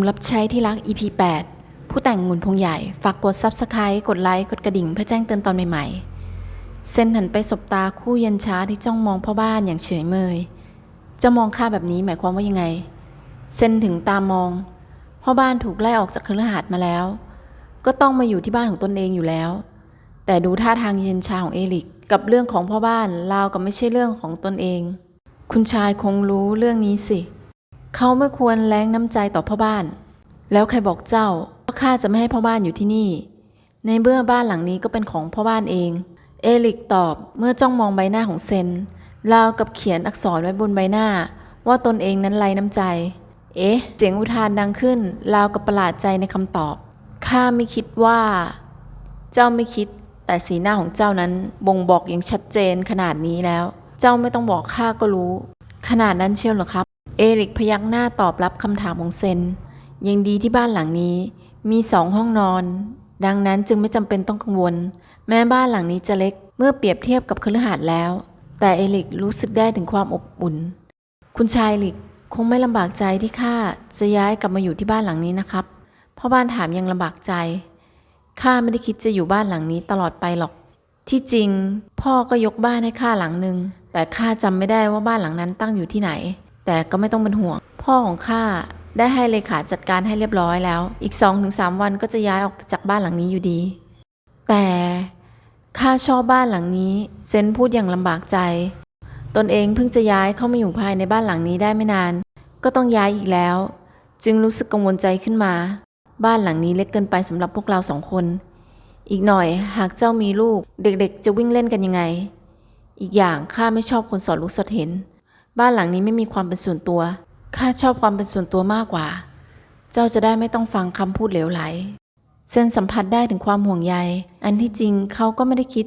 มรับใช้ที่รัก EP 8 ผู้แต่งงุนพงใหญ่ ฝากกด Subscribe กดไลค์ กดกระดิ่งเพื่อแจ้งเตือนตอนใหม่ๆเซนหันไปสบตาคู่เย็นช้าที่จ้องมองพ่อบ้านอย่างเฉยเมย จะมองข้าแบบนี้หมายความว่ายังไงเซนถึงตามอง พ่อบ้านถูกไล่ออกจากคฤหาสน์มาแล้ว ก็ต้องมาอยู่ที่บ้านของตนเองอยู่แล้ว แต่ดูท่าทางเย็นชาของเอลิกกับเรื่องของพ่อบ้านราวกับไม่ใช่เรื่องของตนเอง คุณชายคงรู้เรื่องนี้สิ เขาไม่ควรแรงน้ำใจต่อพ่อบ้าน แล้วใครบอกเจ้าว่าข้าจะไม่ให้พ่อบ้านอยู่ที่นี่ ในเมื่อบ้านหลังนี้ก็เป็นของพ่อบ้านเอง เอลิกตอบเมื่อจ้องมองใบหน้าของเซนราวกับเขียนอักษรไว้บนใบหน้า ว่าตนเองนั้นไร้น้ำใจ เอ๊ะ เสียงอุทานดังขึ้นราวกับประหลาดใจในคำตอบ ข้าไม่คิดว่า เจ้าไม่คิด แต่สีหน้าของเจ้านั้นบ่งบอกอย่างชัดเจนขนาดนี้แล้ว เจ้าไม่ต้องบอกข้าก็รู้ ขนาดนั้นเชียวหรอครับ เอริกพยักหน้าตอบรับคำถามของเซน ยังดีที่บ้านหลังนี้ มีสองห้องนอน ดังนั้นจึงไม่จำเป็นต้องกังวล แม้บ้านหลังนี้จะเล็กเมื่อเปรียบเทียบกับคฤหาสน์แล้ว แต่เอริกรู้สึกได้ถึงความอบอุ่น คุณชายลิกคงไม่ลำบากใจที่ข้าจะย้ายกลับมาอยู่ที่บ้านหลังนี้นะครับพ่อบ้านถามยังลำบากใจข้าไม่ได้คิดจะอยู่บ้านหลังนี้ตลอดไปหรอก ที่จริง พ่อก็ยกบ้านให้ข้าหลังหนึ่งแต่ข้าจำไม่ได้ว่าบ้านหลังนั้นตั้งอยู่ที่ไหน แต่ก็ไม่ต้องเป็นห่วง พ่อของข้าได้ให้เลขาจัดการให้เรียบร้อยแล้ว อีก2อถึงสวันก็จะย้ายออกจากบ้านหลังนี้อยู่ดี แต่ข้าชอบบ้านหลังนี้ เซนพูดอย่างลำบากใจ ตนเองเพิ่งจะย้ายเข้ามาอยู่ภายในบ้านหลังนี้ได้ไม่นาน ก็ต้องย้ายอีกแล้ว จึงรู้สึกกังวลใจขึ้นมา บ้านหลังนี้เล็กเกินไปสำหรับพวกเราสองคน อีกหน่อยหากเจ้ามีลูก เด็กๆ จะวิ่งเล่นกันยังไง อีกอย่างข้าไม่ชอบคนสอดรู้สอดเห็น บ้านหลังนี้ไม่มีความเป็นส่วนตัว ข้าชอบความเป็นส่วนตัวมากกว่า เจ้าจะได้ไม่ต้องฟังคำพูดเหลวไหล เซนสัมผัสได้ถึงความห่วงใย อันที่จริงเขาก็ไม่ได้คิด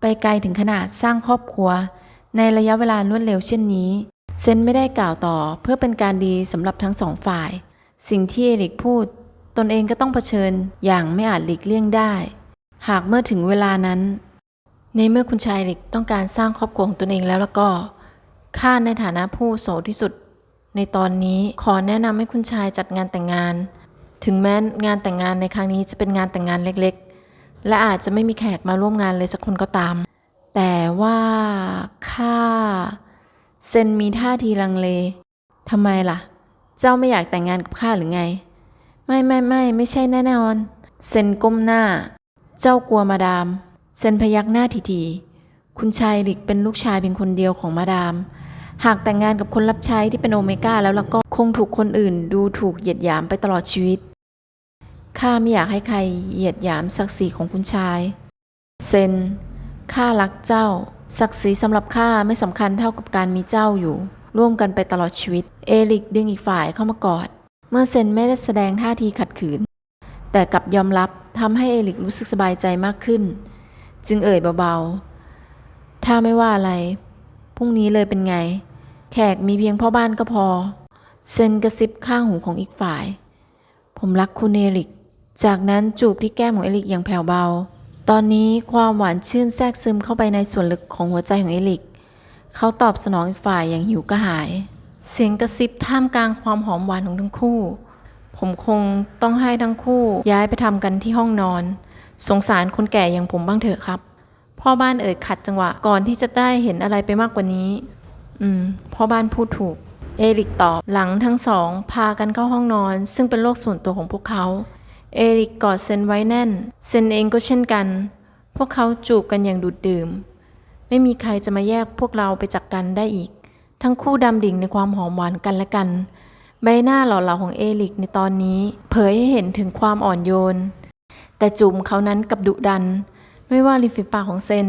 ไปไกลถึงขนาดสร้างครอบครัว ในระยะเวลารวดเร็วเช่นนี้ เซนไม่ได้กล่าวต่อเพื่อเป็นการดีสำหรับทั้งสองฝ่าย สิ่งที่เอริกพูด ตนเองก็ต้องเผชิญอย่างไม่อาจหลีกเลี่ยงได้ หากเมื่อถึงเวลานั้น ในเมื่อคุณชายเล็กต้องการสร้างครอบครัวของตนเองแล้วแล้วก็ ข้าในฐานะผู้โสที่สุด ในตอนนี้ขอแนะนำให้คุณชายจัดงานแต่งงาน ถึงแม้งานแต่งงานในครั้งนี้จะเป็นงานแต่งงานเล็กๆ และอาจจะไม่มีแขกมาร่วมงานเลยสักคนก็ตาม แต่ว่าข้าเซนมีท่าทีลังเลทำไมล่ะ เจ้าไม่อยากแต่งงานกับข้าหรือไง ไม่ไม่ไม่ไม่ใช่แน่นอน เซนก้มหน้า เจ้ากลัวมาดาม เซนพยักหน้าทีๆคุณชายหลิกเป็นลูกชายเพียงคนเดียวของมาดาม หากแต่งงานกับคนรับใช้ที่เป็นโอเมก้าแล้วแล้วก็คงถูกคนอื่นดูถูกเหยียดหยามไปตลอดชีวิต ข้าไม่อยากให้ใครเหยียดหยามศักดิ์ศรีของคุณชาย เซน ข้ารักเจ้า ศักดิ์ศรีสำหรับข้าไม่สำคัญเท่ากับการมีเจ้าอยู่ ร่วมกันไปตลอดชีวิต เอริกดึงอีกฝ่ายเข้ามากอด เมื่อเซนไม่ได้แสดงท่าทีขัดขืน แต่กลับยอมรับทำให้เอริกรู้สึกสบายใจมากขึ้น จึงเอ่ยเบาๆ ถ้าไม่ว่าอะไรพรุ่งนี้เลยเป็นไง แขกมีเพียงพ่อบ้านก็พอ เซนกระซิบข้างหูของอีกฝ่าย ผมรักคุณเอริก จากนั้นจูบที่แก้มของเอริกอย่างแผ่วเบา ตอนนี้ความหวานชื่นแทรกซึมเข้าไปในส่วนลึกของหัวใจของเอริก เขาตอบสนองอีกฝ่ายอย่างหิวกระหาย เสียงกระซิบท่ามกลางความหอมหวานของทั้งคู่ ผมคงต้องให้ทั้งคู่ย้ายไปทำกันที่ห้องนอน สงสารคนแก่อย่างผมบ้างเถอะครับ พ่อบ้านเอ่ยขัดจังหวะก่อนที่จะได้เห็นอะไรไปมากกว่านี้ อืมพ่อบ้านพูดถูก เอริกตอบหลังทั้งสอง พากันเข้าห้องนอน ซึ่งเป็นโลกส่วนตัวของพวกเขา เอริกกอดเซนไว้แน่น เซนเองก็เช่นกัน พวกเขาจูบกันอย่างดูดดื่ม ไม่มีใครจะมาแยกพวกเราไปจากกันได้อีก ทั้งคู่ดำดิ่งในความหอมหวานกันและกัน ใบหน้าหล่อเหลาของเอริกในตอนนี้ เผยให้เห็นถึงความอ่อนโยน แต่จูบเขานั้นกับดุดัน ไม่ว่าริมฝีปากของเซน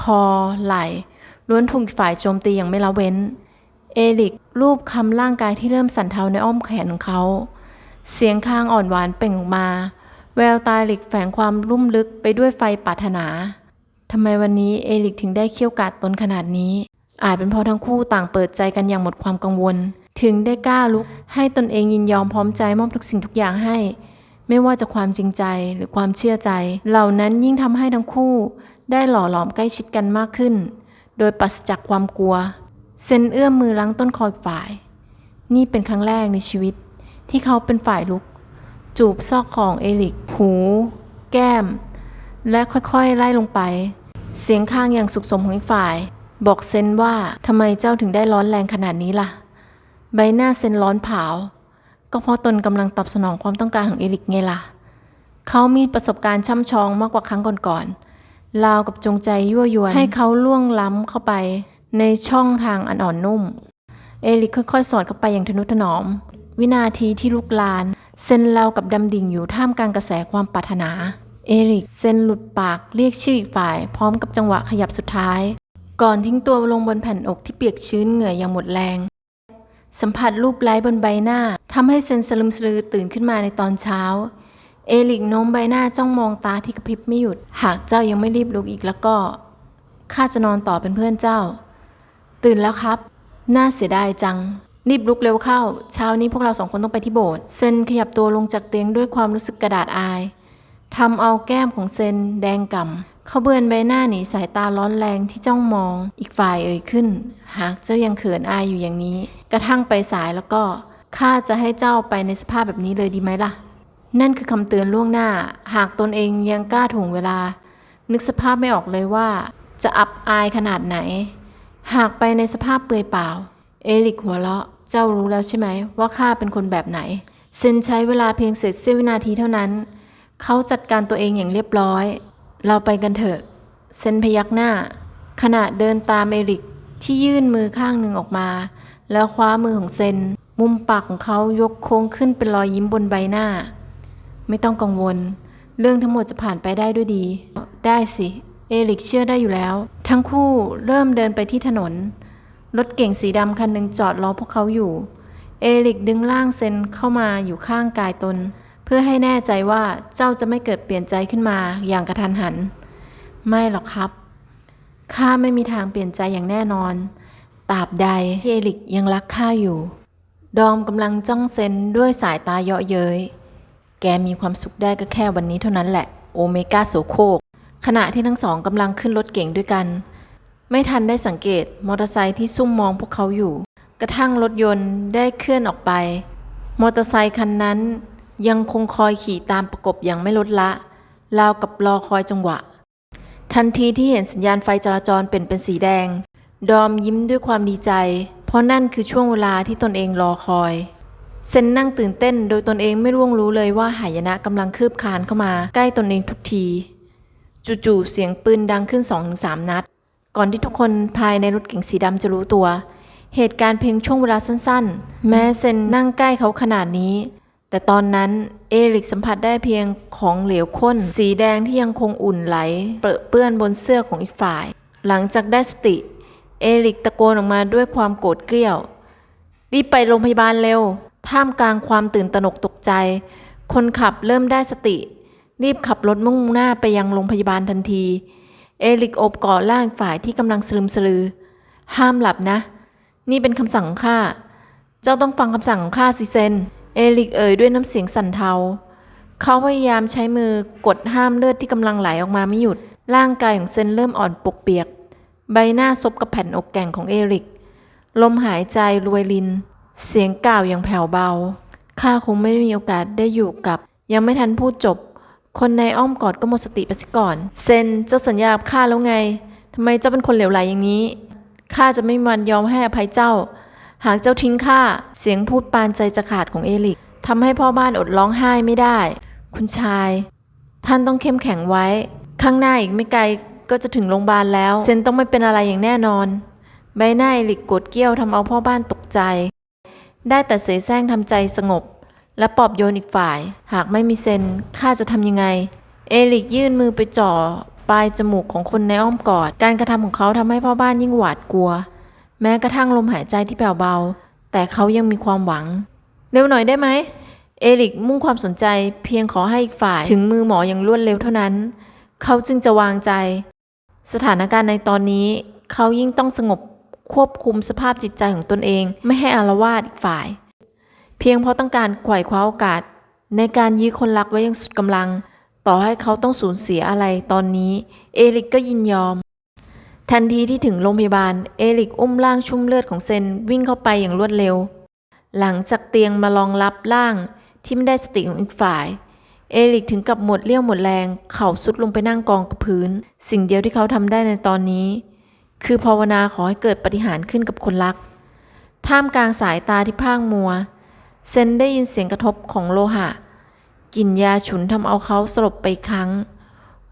คอ ไหล่ ล้วนถูกฝ่ายโจมตีอย่างไม่ละเว้น เอริกรูปคำร่างกายที่เริ่มสั่นเทาในอ้อมแขนของเขา เสียงคางอ่อนหวานเปล่งออกมา แววตาเอริกแฝงความลุ่มลึกไปด้วยไฟปรารถนาทำไมวันนี้เอริกถึงได้เคี่ยวกาดตนขนาดนี้ อาจเป็นเพราะทั้งคู่ต่างเปิดใจกันอย่างหมดความกังวล ถึงได้กล้าลุก ให้ตนเองยินยอมพร้อมใจมอบทุกสิ่งทุกอย่างให้ ไม่ว่าจะความจริงใจหรือความเชื่อใจ เหล่านั้นยิ่งทำให้ทั้งคู่ ได้หล่อหลอมใกล้ชิดกันมากขึ้น โดยปราศจากความกลัว เซนเอื้อมมือล้างต้นคออีกฝ่าย นี่เป็นครั้งแรกในชีวิต ที่เขาเป็นฝ่ายลุก จูบซอกของเอลิก หู แก้ม และค่อยๆ ไล่ลงไป เสียงข้างอย่างสุขสมของอีกฝ่าย บอกเซนว่าทำไมเจ้าถึงได้ร้อนแรงขนาดนี้ล่ะ ใบหน้าเซนร้อนเผา ก็เพราะตนกำลังตอบสนองความต้องการของเอลิกไงล่ะ เขามีประสบการณ์ช่ำชองมากกว่าครั้งก่อนๆ ราวกับจงใจยั่วยวน ให้เขาล่วงล้ำเข้าไป ในช่องทางอันอ่อนนุ่ม เอลิกค่อยๆ สอดเข้าไปอย่างทนุถนอม วินาทีที่ลุกลาน เซนเรากับดำดิ่งอยู่ท่ามกลางกระแสความปรารถนา เอริกเซนหลุดปากเรียกชื่ออีกฝ่าย พร้อมกับจังหวะขยับสุดท้าย ก่อนทิ้งตัวลงบนแผ่นอกที่เปียกชื้นเหงื่ออย่างหมดแรง สัมผัสรูปไล้บนใบหน้าทำให้เซนสลึมสลือตื่นขึ้นมาในตอนเช้า เอลิกโน้มใบหน้าจ้องมองตาที่กระพริบไม่หยุด หากเจ้ายังไม่รีบลุกอีกแล้วก็ข้าจะนอนต่อเป็นเพื่อนเจ้า ตื่นแล้วครับ น่าเสียดายจัง รีบลุกเร็วเข้า เช้านี้พวกเราสองคนต้องไปที่โบสถ์เซนขยับตัวลงจากเตียงด้วยความรู้สึกกระดาษอายทำเอาแก้มของเซนแดงก่ำเขาเบือนใบหน้าหนีสายตาร้อนแรงที่จ้องมอง อีกฝ่ายเอ่ยขึ้น หากเจ้ายังเขินอายอยู่อย่างนี้ กระทั่งไปสายแล้วก็ข้าจะให้เจ้าไปในสภาพแบบนี้เลยดีไหมล่ะ นั่นคือคำเตือนล่วงหน้า หากตนเองยังกล้าถ่วงเวลา นึกสภาพไม่ออกเลยว่า จะอับอายขนาดไหน หากไปในสภาพเปลือยเปล่า เอลิกหัวเราะ เจ้ารู้แล้วใช่ไหมว่าข้าเป็นคนแบบไหน เซนใช้เวลาเพียงเศษเสี้ยววินาทีเท่านั้น เขาจัดการตัวเองอย่างเรียบร้อย เราไปกันเถอะ เซนพยักหน้า ขณะเดินตามเอริกที่ยื่นมือข้างหนึ่งออกมา แล้วคว้ามือของเซน มุมปากของเขายกโค้งขึ้นเป็นรอยยิ้มบนใบหน้า ไม่ต้องกังวล เรื่องทั้งหมดจะผ่านไปได้ด้วยดี ได้สิ เอริกเชื่อได้อยู่แล้ว ทั้งคู่เริ่มเดินไปที่ถนน รถเก่งสีดำคันหนึ่งจอดรอพวกเขาอยู่ เอริกดึงร่างเซนเข้ามาอยู่ข้างกายตน เพื่อให้แน่ใจว่าเจ้าจะไม่เกิดเปลี่ยนใจขึ้นมาอย่างกระทันหัน ไม่หรอกครับ ข้าไม่มีทางเปลี่ยนใจอย่างแน่นอนตราบใดที่เอริกยังรักข้าอยู่ ดอมกำลังจ้องเซนด้วยสายตาเยาะเย้ย แกมีความสุขได้ก็แค่วันนี้เท่านั้นแหละ โอเมก้าโสโครกขณะที่ทั้งสองกำลังขึ้นรถเก่งด้วยกัน ไม่ทันได้สังเกตมอเตอร์ไซค์ที่ซุ่มมองพวกเขาอยู่ กระทั่งรถยนต์ได้เคลื่อนออกไป มอเตอร์ไซคันนั้น ยังคงคอยขี่ตามประกบอย่างไม่ลดละ ราวกับรอคอยจังหวะ ทันทีที่เห็นสัญญาณไฟจราจรเป็นเป็นสีแดง ดอมยิ้มด้วยความดีใจ เพราะนั่นคือช่วงเวลาที่ตนเองรอคอย เซนนั่งตื่นเต้นโดยตนเองไม่ร่วงรู้เลยว่าหายนะกำลังคืบคานเข้ามา ใกล้ตนเองทุกที จู่ๆเสียงปืนดังขึ้นสองถึงสามนัด ก่อนที่ทุกคนภายในรถเก๋งสีดำจะรู้ตัว เหตุการณ์เพียงช่วงเวลาสั้นๆ แม้เซนนั่งใกล้เขาขนาดนี้ แต่ตอนนั้นเอริกสัมผัสได้เพียงของเหลวข้น สีแดงที่ยังคงอุ่นไหล เปรอะเปื้อนบนเสื้อของอีกฝ่าย หลังจากได้สติ เอริกตะโกนออกมาด้วยความโกรธเกรี้ยวรีบไปโรงพยาบาลเร็ว ท่ามกลางความตื่นตระหนกตกใจ คนขับเริ่มได้สติ รีบขับรถมุ่งหน้าไปยังโรงพยาบาลทันที เอริกโอบกอดร่างฝ่ายที่กำลังสลึมสลือ ห้ามหลับนะ นี่เป็นคำสั่งข้าเจ้าต้องฟังคำสั่งของข้าสิเซน เอริกเอ่ยด้วยน้ำเสียงสั่นเทา เขาพยายามใช้มือกดห้ามเลือดที่กำลังไหลออกมาไม่หยุด ร่างกายของเซนเริ่มอ่อนปกเปียก ใบหน้าซบกับแผ่นอกแก่งของเอริก ลมหายใจรวยลิน เสียงกล่าวอย่างแผ่วเบา ข้าคงไม่ได้มีโอกาสได้อยู่กับ ยังไม่ทันพูดจบ คนในอ้อมกอดก็หมดสติไปซะก่อน เซนเจ้าสัญญากับข้าแล้วไง ทำไมเจ้าเป็นคนเหลวไหลอย่างนี้ ข้าจะไม่มีวันยอมให้อภัยเจ้า หากเจ้าทิ้งข้า เสียงพูดปานใจจะขาดของเอลิกทำให้พ่อบ้านอดร้องไห้ไม่ได้ คุณชาย ท่านต้องเข้มแข็งไว้ ข้างหน้าอีกไม่ไกลก็จะถึงโรงพยาบาลแล้ว เซนต้องไม่เป็นอะไรอย่างแน่นอน ใบหน้าเอลิกโกรธเกี้ยวทำเอาพ่อบ้านตกใจ ได้แต่เสแสร้งทำใจสงบ และปอบโยนอีกฝ่าย หากไม่มีเซนข้าจะทำยังไง เอลิกยื่นมือไปจ่อปลายจมูกของคนในอ้อมกอด การกระทำของเขาทำให้พ่อบ้านยิ่งหวาดกลัว แม้กระทั่งลมหายใจที่แผ่วเบา แต่เขายังมีความหวัง เร็วหน่อยได้ไหม เอริกมุ่งความสนใจเพียงขอให้อีกฝ่าย ถึงมือหมออย่างรวดเร็วเท่านั้น เขาจึงจะวางใจ สถานการณ์ในตอนนี้ เขายิ่งต้องสงบ ควบคุมสภาพจิตใจของตนเอง ไม่ให้อารวาสอีกฝ่าย เพียงเพราะต้องการไขว่คว้าโอกาส ในการยื้อคนรักไว้อย่างสุดกำลัง ต่อให้เขาต้องสูญเสียอะไรตอนนี้ เอริกก็ยินยอม ทันทีที่ถึงโรงพยาบาล เอริกอุ้มร่างชุ่มเลือดของเซนวิ่งเข้าไปอย่างรวดเร็ว หลังจากเตียงมารองรับร่างที่ไม่ได้สติของอีกฝ่ายเอริกถึงกับหมดเรี่ยวหมดแรง เข่าสุดลงไปนั่งกองกับพื้น สิ่งเดียวที่เขาทำได้ในตอนนี้ คือภาวนาขอให้เกิดปฏิหารขึ้นกับคนรัก ท่ามกลางสายตาที่พ่างมัว เซนได้ยินเสียงกระทบของโลหะกลิ่นยาฉุนทำเอาเขาสลบไปครั้ง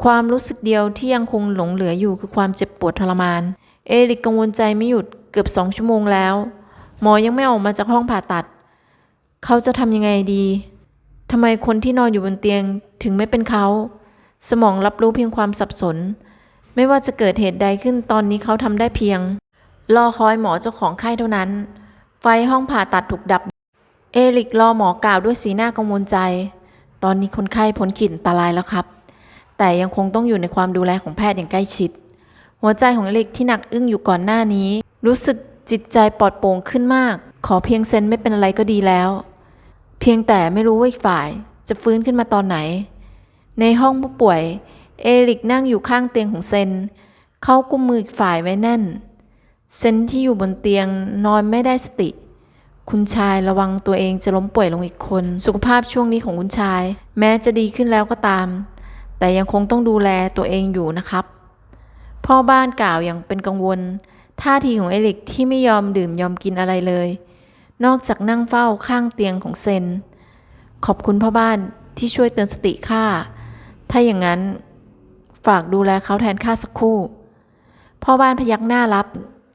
ความรู้สึกเดียวที่ยังคงหลงเหลืออยู่คือความเจ็บปวดทรมาน เอริกกังวลใจไม่หยุดเกือบสองชั่วโมงแล้ว หมอยังไม่ออกมาจากห้องผ่าตัด เขาจะทำยังไงดีทำไมคนที่นอนอยู่บนเตียงถึงไม่เป็นเขา สมองรับรู้เพียงความสับสน ไม่ว่าจะเกิดเหตุใดขึ้นตอนนี้เขาทำได้เพียง รอคอยหมอเจ้าของไข้เท่านั้น ไฟห้องผ่าตัดถูกดับ เอริกรอหมอกล่าวด้วยสีหน้ากังวลใจ ตอนนี้คนไข้พ้นขีดอันตรายแล้วครับ แต่ยังคงต้องอยู่ในความดูแลของแพทย์อย่างใกล้ชิด หัวใจของเอริกที่หนักอึ้งอยู่ก่อนหน้านี้ รู้สึกจิตใจปลอดโปร่งขึ้นมาก ขอเพียงเซนไม่เป็นอะไรก็ดีแล้ว เพียงแต่ไม่รู้ว่าอีกฝ่ายจะฟื้นขึ้นมาตอนไหน ในห้องผู้ป่วย เอริกนั่งอยู่ข้างเตียงของเซน เขากุมมืออีกฝ่ายไว้แน่น เซนที่อยู่บนเตียงนอนไม่ได้สติ คุณชายระวังตัวเองจะล้มป่วยลงอีกคน สุขภาพช่วงนี้ของคุณชาย แม้จะดีขึ้นแล้วก็ตาม แต่ยังคงต้องดูแลตัวเองอยู่นะครับ พ่อบ้านกล่าวอย่างเป็นกังวล ท่าทีของเอริกที่ไม่ยอมดื่มยอมกินอะไรเลย นอกจากนั่งเฝ้าข้างเตียงของเซน ขอบคุณพ่อบ้านที่ช่วยเตือนสติข้าถ้าอย่างนั้น ฝากดูแลเขาแทนข้าสักครู่ พ่อบ้านพยักหน้ารับ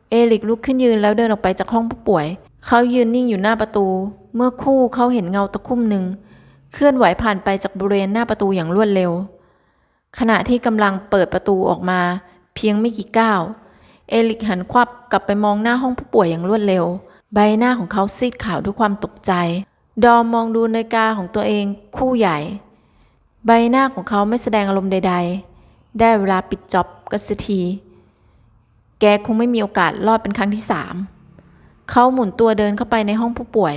เอริกลุกขึ้นยืนแล้วเดินออกไปจากห้องผู้ป่วย เขายืนนิ่งอยู่หน้าประตู เมื่อคู่เขาเห็นเงาตะคุ่มหนึ่ง เคลื่อนไหวผ่านไปจากบริเวณหน้าประตูอย่างรวดเร็ว ขณะที่กำลังเปิดประตูออกมา เพียงไม่กี่ก้าว เอลิกหันควับกลับไปมองหน้าห้องผู้ป่วยอย่างรวดเร็ว ใบหน้าของเขาซีดขาวด้วยความตกใจ ดอมมองดูนาฬิกาของตัวเองคู่ใหญ่ ใบหน้าของเขาไม่แสดงอารมณ์ใด ๆ ได้เวลาปิดจ็อบกันสักที แกคงไม่มีโอกาสรอดเป็นครั้งที่สามเขาหมุนตัวเดินเข้าไปในห้องผู้ป่วย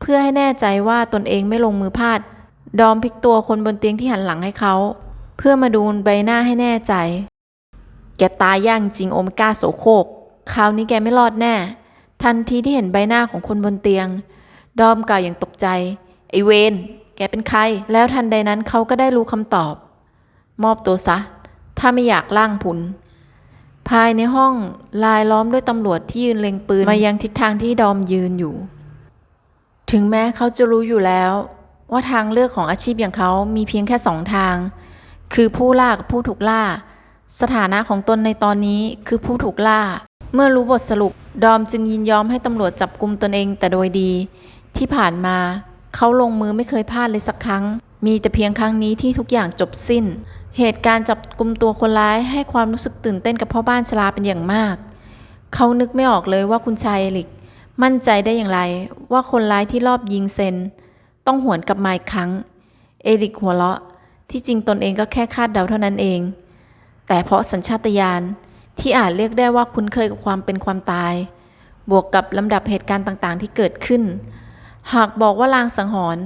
เพื่อให้แน่ใจว่าตนเองไม่ลงมือพลาด ดอมพลิกตัวคนบนเตียงที่หันหลังให้เขา เพื่อมาดูใบหน้าให้แน่ใจ แกตายย่างจริงโอเมก้าโสโครกคราวนี้แกไม่รอดแน่ ทันทีที่เห็นใบหน้าของคนบนเตียง ดอมกล่าวอย่างตกใจ ไอเวน แกเป็นใคร แล้วทันใดนั้นเขาก็ได้รู้คำตอบ มอบตัวซะ ถ้าไม่อยากล่างผุน ภายในห้องลายล้อมด้วยตำรวจที่ยืนเล็งปืนมายังทิศทางที่ดอมยืนอยู่ ถึงแม้เขาจะรู้อยู่แล้ว ว่าทางเลือกของอาชีพอย่างเขามีเพียงแค่สองทาง คือผู้ล่ากับผู้ถูกล่า สถานะของตนในตอนนี้คือผู้ถูกล่า เมื่อรู้บทสรุปดอมจึงยินยอมให้ตำรวจจับกลุมตนเองแต่โดยดี ที่ผ่านมาเขาลงมือไม่เคยพลาดเลยสักครั้ง มีแต่เพียงครั้งนี้ที่ทุกอย่างจบสิ้น เหตุการณ์จับกลุ่มตัวคนร้ายให้ความรู้สึกตื่นเต้นกับพ่อบ้านชราเป็นอย่างมาก เขานึกไม่ออกเลยว่าคุณชายเอลิก มั่นใจได้อย่างไร ว่าคนร้ายที่รอบยิงเซน ต้องหวนกลับมาอีกครั้ง เอริกหัวเราะ ที่จริงตนเองก็แค่คาดเดาเท่านั้นเอง แต่เพราะสัญชาตญาณที่อาจเรียกได้ว่าคุ้นเคยกับความเป็นความตาย บวกกับลำดับเหตุการณ์ต่างๆ ที่เกิดขึ้น หากบอกว่าลางสังหรณ์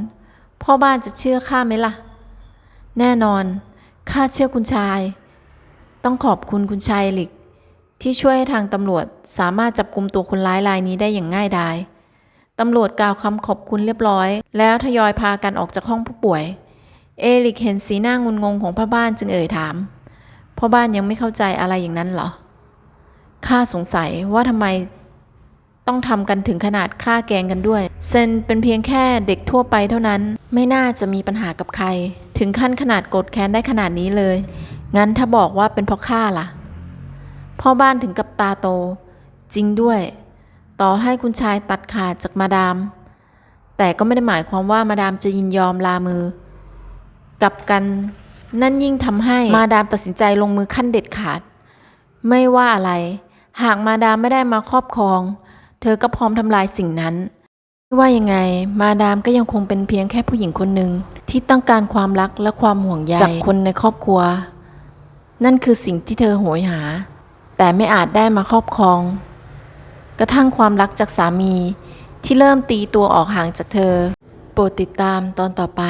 พ่อบ้านจะเชื่อข้าไหมล่ะ แน่นอน ข้าเชื่อคุณชาย ต้องขอบคุณคุณชายเอลิก ที่ช่วยให้ทางตำรวจสามารถจับกลุ่มตัวคนร้ายรายนี้ได้อย่างง่ายดายตำรวจกล่าวคำขอบคุณเรียบร้อย แล้วทยอยพากันออกจากห้องผู้ป่วย เอริกเห็นสีหน้างุนงงของพ่อบ้านจึงเอ่ยถามพ่อบ้านยังไม่เข้าใจอะไรอย่างนั้นเหรอข้าสงสัยว่าทำไมต้องทำกันถึงขนาดฆ่าแกงกันด้วย เซนเป็นเพียงแค่เด็กทั่วไปเท่านั้น ไม่น่าจะมีปัญหากับใคร ถึงขั้นขนาดโกรธแค้นได้ขนาดนี้เลย งั้นถ้าบอกว่าเป็นเพราะข้าล่ะ พ่อบ้านถึงกับตาโต จริงด้วย ต่อให้คุณชายตัดขาดจากมาดาม แต่ก็ไม่ได้หมายความว่ามาดามจะยินยอมลามือ กลับกันนั่นยิ่งทำให้มาดามตัดสินใจลงมือขั้นเด็ดขาด ไม่ว่าอะไร หากมาดามไม่ได้มาครอบครอง เธอก็พร้อมทำลายสิ่งนั้นไม่ว่ายังไง มาดามก็ยังคงเป็นเพียงแค่ผู้หญิงคนหนึ่ง ที่ต้องการความรักและความห่วงใยจากคนในครอบครัว นั่นคือสิ่งที่เธอโหยหา แต่ไม่อาจได้มาครอบครอง กระทั่งความรักจากสามีที่เริ่มตีตัวออกห่างจากเธอ โปรดติดตามตอนต่อไป